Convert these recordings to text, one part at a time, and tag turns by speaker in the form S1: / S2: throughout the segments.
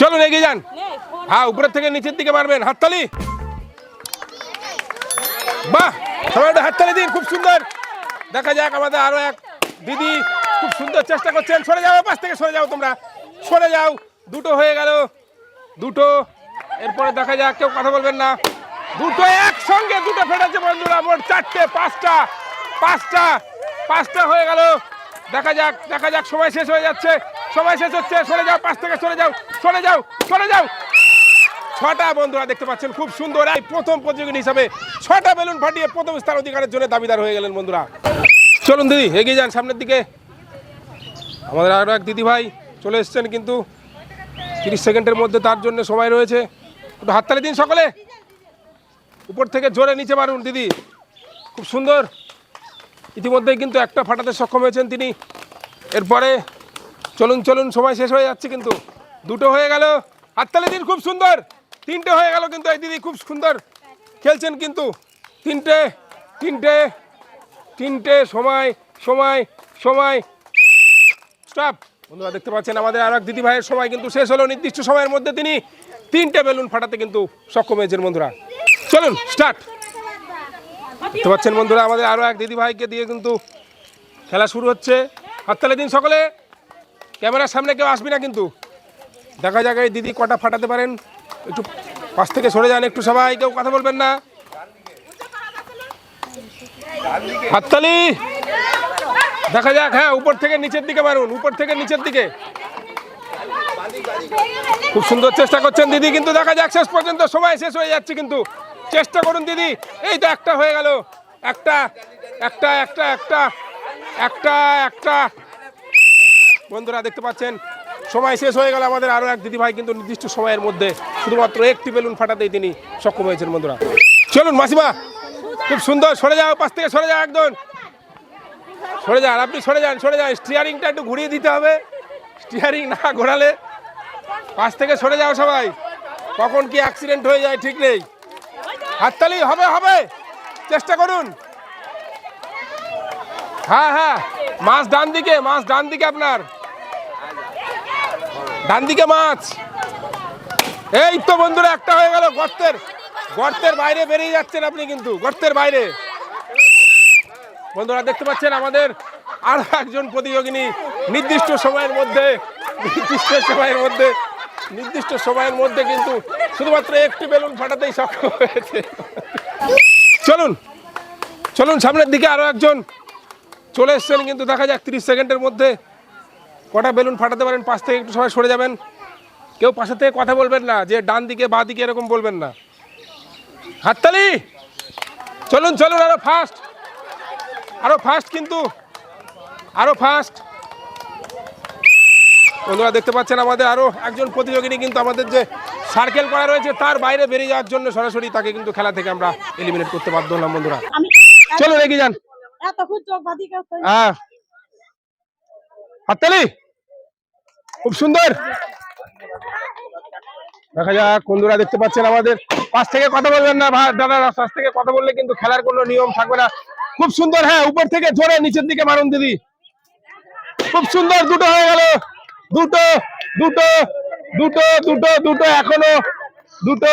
S1: চলুন এগিয়ে যান। হ্যাঁ উপরের থেকে নিচের দিকে মারবেন হাততালি। বাহ সবাই একটু হাততালি দিন খুব সুন্দর। দেখা যাক আমাদের আরও এক দিদি খুব সুন্দর চেষ্টা করছেন। সরে যাও পাশ থেকে সরে যাও তোমরা। সরে যাও দুটো হয়ে গেল দুটো। এরপরে দেখা যাক কেউ কথা বলবেন না। দুটো একসঙ্গে দুটো ফেটেছে বন্ধুরা মোট চারটে পাঁচটা পাঁচটা পাঁচটা হয়ে গেল। দেখা যাক দেখা যাক সময় শেষ হয়ে যাচ্ছে। সময় শেষ হচ্ছে, সরে যাও, পাশ থেকে সরে যাও সরে যাও সরে যাও। ছটা বন্ধুরা দেখতে পাচ্ছেন, খুব সুন্দর। এই প্রথম প্রতিযোগী হিসাবে ছটা বেলুন ফাটিয়ে প্রথম স্থান অধিকারের জন্য দাবিদার হয়ে গেলেন বন্ধুরা। চলুন দিদি, এগিয়ে যান সামনের দিকে। আমাদের আরও এক দিদি ভাই চলে এসছেন, কিন্তু তিরিশ সেকেন্ডের মধ্যে তার জন্য সময় রয়েছে। একটু হাততালি দিন সকলে। উপর থেকে জোরে নিচে মারুন দিদি। খুব সুন্দর। ইতিমধ্যেই কিন্তু একটা ফাটাতে সক্ষম হয়েছেন তিনি। এরপরে চলুন চলুন, সময় শেষ হয়ে যাচ্ছে কিন্তু। দুটো হয়ে গেল। হাততালি দিন খুব সুন্দর। তিনটে হয়ে গেল কিন্তু এই দিদি খুব সুন্দর। খেলছেন কিন্তু। তিনটে তিনটে তিনটে, সময় সময় সময়। স্টপ বন্ধুরা, দেখতে পাচ্ছেন আমাদের আর এক দিদি ভাইয়ের সময় কিন্তু শেষ হলো। নির্দিষ্ট সময়ের মধ্যে তিনি তিনটে বেলুন ফাটাতে কিন্তু সক্ষম হয়েছেন বন্ধুরা। চলুন স্টার্ট দেখতে পাচ্ছেন বন্ধুরা, আমাদের আরও এক দিদি ভাইকে দিয়ে কিন্তু খেলা শুরু হচ্ছে। হাততালি দিন সকলে ক্যামেরার সামনে কেউ আসবি না কিন্তু। দেখা যাক এই দিদি কটা ফাটাতে পারেন। একটু পাশ থেকে সরে যান একটু সবাই, কেউ কথা বলবেন না। হাততালি! দেখা যাক হ্যাঁ উপর থেকে নিচের দিকে মারুন, উপর থেকে নিচের দিকে। খুব সুন্দর চেষ্টা করছেন দিদি, কিন্তু দেখা যাক, শেষ পর্যন্ত সময় শেষ হয়ে যাচ্ছে কিন্তু। চেষ্টা করুন দিদি, এই তো একটা হয়ে গেল। একটা একটা একটা একটা একটা একটা। বন্ধুরা দেখতে পাচ্ছেন, সময় শেষ হয়ে গেল আমাদের আরও এক দিদি ভাই কিন্তু নির্দিষ্ট সময়ের মধ্যে শুধুমাত্র একটি বেলুন ফাটাতেই তিনি সক্ষম হয়েছেন বন্ধুরা। চলুন মাসিমা, খুব সুন্দর, সরে যাও, পাশ থেকে সরে যাও একদম। সরে যান, আপনি সরে যান সরে যান স্টিয়ারিংটা একটু ঘুরিয়ে দিতে হবে। স্টিয়ারিং না ঘোরালে পাশ থেকে সরে যাও সবাই। কখন কি অ্যাক্সিডেন্ট হয়ে যায় ঠিক নেই। হাততালি হবে হবে। চেষ্টা করুন। হ্যাঁ হ্যাঁ মাছ ডান দিকে, মাছ ডান দিকে আপনার। ডান দিকে মাছ। এই তো বন্ধুরা, একটা হয়ে গেল গর্তের। গর্তের বাইরে বেরিয়ে যাচ্ছেন আপনি কিন্তু, গর্তের বাইরে। বন্ধুরা, দেখতে পাচ্ছেন আমাদের আরও একজন প্রতিযোগিনী নির্দিষ্ট সময়ের মধ্যে, নির্দিষ্ট সময়ের মধ্যে, নির্দিষ্ট সময়ের মধ্যে কিন্তু শুধুমাত্র একটি বেলুন ফাটাতেই সক্ষম হয়েছে। চলুন চলুন সামনের দিকে আরও একজন চলে এসছেন কিন্তু দেখা যাক তিরিশ সেকেন্ডের মধ্যে কটা বেলুন ফাটাতে পারেন পাশ থেকে একটু সবাই সরে যাবেন। কেউ পাশে থেকে কথা বলবেন না যে ডান দিকে বা দিকে এরকম বলবেন না। হাততালি! চলুন চলুন আরও ফাস্ট আরও ফাস্ট কিন্তু। আরও ফাস্ট বন্ধুরা দেখতে পাচ্ছেন আমাদের আরও একজন প্রতিযোগিনী কিন্তু আমাদের যে সার্কেল করা রয়েছে তার বাইরে বেরিয়ে যাওয়ার জন্য সরাসরি তাকে কিন্তু খেলা থেকে আমরা এলিমিনেট করতে বাধ্য হলাম বন্ধুরা। চলুন এগিয়ে যান। হ্যাঁ। হাততালি! খুব সুন্দর। দেখা যাক, বন্ধুরা দেখতে পাচ্ছেন আমাদের। পাশ থেকে কথা বলবেন না দাদারা পাশ থেকে কথা বললে কিন্তু খেলার কোনো নিয়ম থাকবে না। খুব সুন্দর হ্যাঁ উপর থেকে জোরে নিচের দিকে মারুন দিদি। খুব সুন্দর, দুটো হয়ে গেল। দুটো দুটো দুটো দুটো দুটো, এখনও। দুটো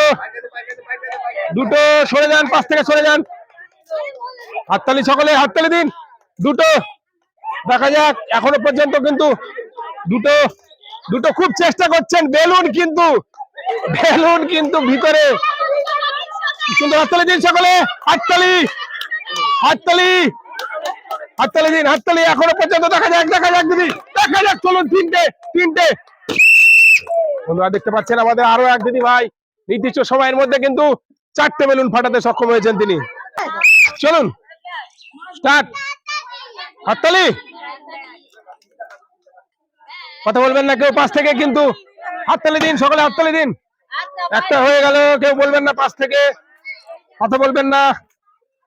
S1: দুটো, সরে যান, পাশ থেকে সরে যান। হাততালি সকলে, হাততালি দিন। দুটো, দেখা যাক, এখনও পর্যন্ত কিন্তু দুটো দুটো খুব চেষ্টা করছেন, বেলুন কিন্তু বেলুন কিন্তু ভিতরে। কিন্তু হাততালি দিন সকলে, হাততালি হাততালি হাততালি দিন, হাততালি, এখনও পর্যন্ত দেখা যাক দেখা যাক, দিদি, দেখা যাক, চলুন তিনটে তিনটে। বন্ধুরা, দেখতে পাচ্ছেন আমাদের আরও এক দিদি ভাই, নির্দিষ্ট সময়ের মধ্যে কিন্তু চারটে বেলুন ফাটাতে সক্ষম হয়েছেন তিনি। চলুন, স্টার্ট। হাততালি কথা বলবেন না কেউ পাশ থেকে, কিন্তু হাততালি দিন, সকালে হাততালি দিন। একটা হয়ে গেল, কেউ বলবেন না পাশ থেকে। কথা বলবেন না।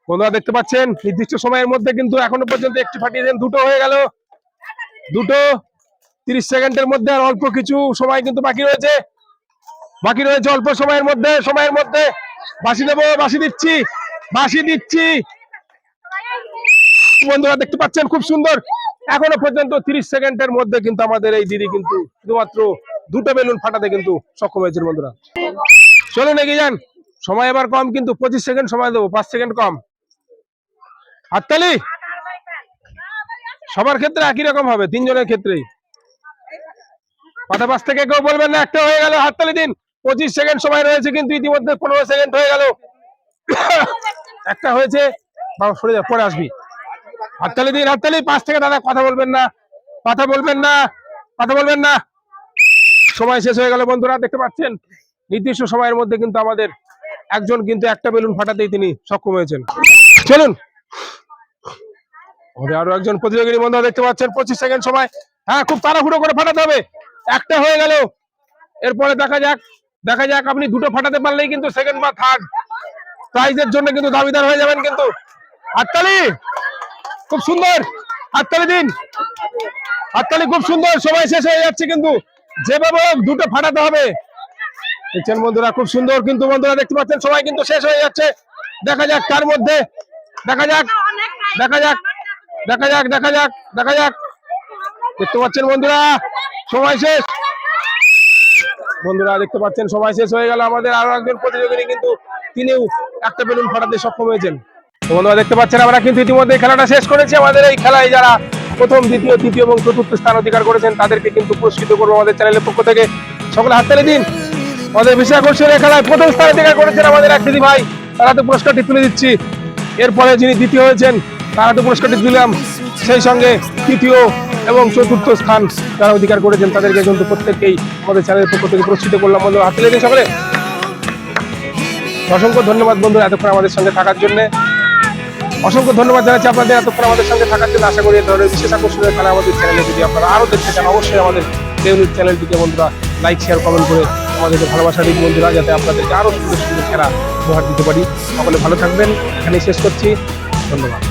S1: বন্ধুরা, দেখতে পাচ্ছেন, নির্দিষ্ট সময়ের মধ্যে কিন্তু এখনও পর্যন্ত একটি ফাটিয়ে দেন, দুটো হয়ে গেল। দুটো, তিরিশ সেকেন্ডের মধ্যে আর অল্প কিছু সময় কিন্তু বাকি রয়েছে। বাকি রয়েছে অল্প সময়ের মধ্যে সময়ের মধ্যে। বাসি দেবো বাসি দিচ্ছি বাসি দিচ্ছি। বন্ধুরা, দেখতে পাচ্ছেন, খুব সুন্দর। এখনও পর্যন্ত তিরিশ সেকেন্ডের মধ্যে কিন্তু আমাদের এই দিদি কিন্তু শুধুমাত্র দুটো বেলুন ফাটাতে কিন্তু সক্ষম হয়েছেন বন্ধুরা। চলুন এগিয়ে যান। সময় এবার কম, কিন্তু পঁচিশ সেকেন্ড সময় দেবো, পাঁচ সেকেন্ড কম। হাততালি! সবার ক্ষেত্রে একই রকম হবে, তিনজনের ক্ষেত্রেই। পাতা পাশ থেকে কেউ বলবেন না, একটা হয়ে গেল, হাততালি দিন। পঁচিশ সেকেন্ড সময় রয়েছে, কিন্তু ইতিমধ্যে পনেরো সেকেন্ড হয়ে গেল। একটা হয়েছে সরে যা, পরে আসবি। হাততালি দিন, হাততালি। পাশ থেকে দাদা, কথা বলবেন না। কথা বলবেন না। কথা বলবেন না। সময় শেষ হয়ে গেল বন্ধুরা, দেখতে পাচ্ছেন? নির্দিষ্ট সময়ের মধ্যে কিন্তু আমাদের একজন কিন্তু একটা বেলুন ফাটাতেই তিনি সক্ষম হয়েছেন। চলুন। আরও একজন প্রতিযোগী বন্ধু দেখতে পাচ্ছেন। পঁচিশ সেকেন্ড সময়। হ্যাঁ খুব তাড়াহুড়ো করে ফাটাতে হবে। একটা হয়ে গেল। এরপরে দেখা যাক দেখা যাক আপনি দুটো ফাটাতে পারলেই কিন্তু সেকেন্ড বা থার্ড প্রাইজের জন্য কিন্তু দাবিদার হয়ে যাবেন কিন্তু। হাততালি! খুব সুন্দর। হাততালি দিন। হাততালি খুব সুন্দর। সময় শেষ হয়ে যাচ্ছে কিন্তু যেভাবে দুটো ফাটাতে হবে। দেখছেন বন্ধুরা, খুব সুন্দর কিন্তু বন্ধুরা দেখতে পাচ্ছেন, সময় কিন্তু শেষ হয়ে যাচ্ছে। দেখা যাক তার মধ্যে। দেখা যাক। দেখা যাক। দেখা যাক দেখা যাক দেখা যাক। দেখতে পাচ্ছেন বন্ধুরা, সময় শেষ। বন্ধুরা দেখতে পাচ্ছেন, সময় শেষ হয়ে গেল। আমাদের আরও একজন প্রতিযোগিনী কিন্তু তিনিও একটা বেলুন ফাটাতে সক্ষম হয়েছেন। বন্ধুরা দেখতে পাচ্ছেন, আমরা কিন্তু ইতিমধ্যে খেলাটা শেষ করেছি। আমাদের এই খেলায় যারা প্রথম, দ্বিতীয়, তৃতীয় এবং চতুর্থ স্থান অধিকার করেছেন, তাদেরকে কিন্তু পুরস্কৃত করব আমাদের চ্যানেলের পক্ষ থেকে। সকলে হাততালি দিন। আমাদের বিশেষ আকর্ষণীয় খেলায় প্রথম স্থান অধিকার করেছেন আমাদের এক দিদি ভাই। তারা তো পুরস্কারটি তুলে দিচ্ছি। এরপরে যিনি দ্বিতীয় হয়েছেন, তারা তো পুরস্কারটি দিলাম। সেই সঙ্গে তৃতীয় এবং চতুর্থ স্থান যারা অধিকার করেছেন, তাদেরকে কিন্তু প্রত্যেককেই আমাদের চ্যানেলের পক্ষ থেকে পুরস্কৃত করলাম। বন্ধু হাতে দিন সকলে। অসংখ্য ধন্যবাদ বন্ধুরা এতক্ষণ আমাদের সঙ্গে থাকার জন্য। অসংখ্য ধন্যবাদ জানাচ্ছি আপনাদের এতক্ষণ আমাদের সঙ্গে থাকার জন্য। আশা করি এই ধরনের বিশেষ আকর্ষণের খেলা আমাদের চ্যানেলে যদি আপনারা আরও দেখতে চান, অবশ্যই আমাদের দেউলির চ্যানেলটিকে বন্ধুরা লাইক শেয়ার কমেন্ট করে আমাদেরকে ভালোবাসা দিন বন্ধুরা, যাতে আপনাদেরকে আরও সুন্দর সুন্দর খেলা উপহার দিতে পারি। সকলে ভালো থাকবেন। এখানেই শেষ করছি। ধন্যবাদ।